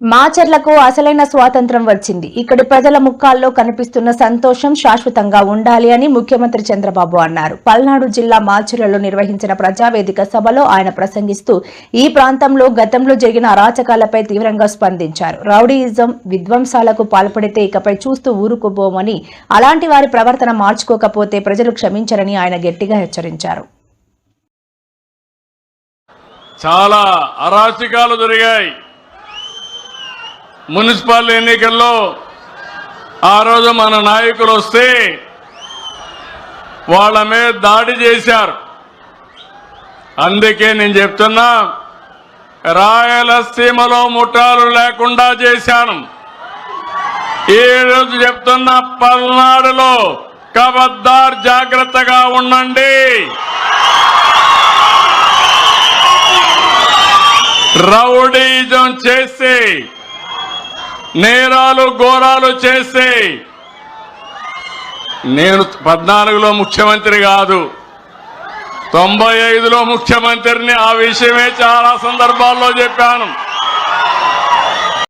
మాచర్లకు అసలైన స్వాతంత్రం వచ్చింది. ఇక్కడి ప్రజల ముఖాల్లో కనిపిస్తున్న సంతోషం శాశ్వతంగా ఉండాలి అని ముఖ్యమంత్రి చంద్రబాబు అన్నారు. పల్నాడు జిల్లా మాచర్లలో నిర్వహించిన ప్రజావేదిక సభలో ఆయన ప్రసంగిస్తూ ఈ ప్రాంతంలో గతంలో జరిగిన అరాచకాలపై తీవ్రంగా స్పందించారు. రౌడీయిజం విధ్వంసాలకు పాల్పడితే ఇకపై చూస్తూ ఊరుకుపోమని అలాంటి వారి ప్రవర్తన మార్చుకోకపోతే ప్రజలు క్షమించరని ఆయన గట్టిగా హెచ్చరించారు. చాలా అరాచకాలు జరిగాయి. మున్సిపల్ ఎన్నికల్లో ఆ రోజు మన నాయకులు వస్తే వాళ్ళ మీద దాడి చేశారు. అందుకే నేను చెప్తున్నా రాయలసీమలో ముఠాలు లేకుండా చేశాను. ఈ రోజు చెప్తున్న పల్నాడులో కబద్దార్ జాగ్రత్తగా ఉండండి. రౌడీజం చేసి నేరాలు ఘోరాలు చేస్తే నేను పద్నాలుగులో ముఖ్యమంత్రి కాదు. తొంభై ఐదులో ముఖ్యమంత్రిని ఆ విషయమే చాలా సందర్భాల్లో చెప్పాను.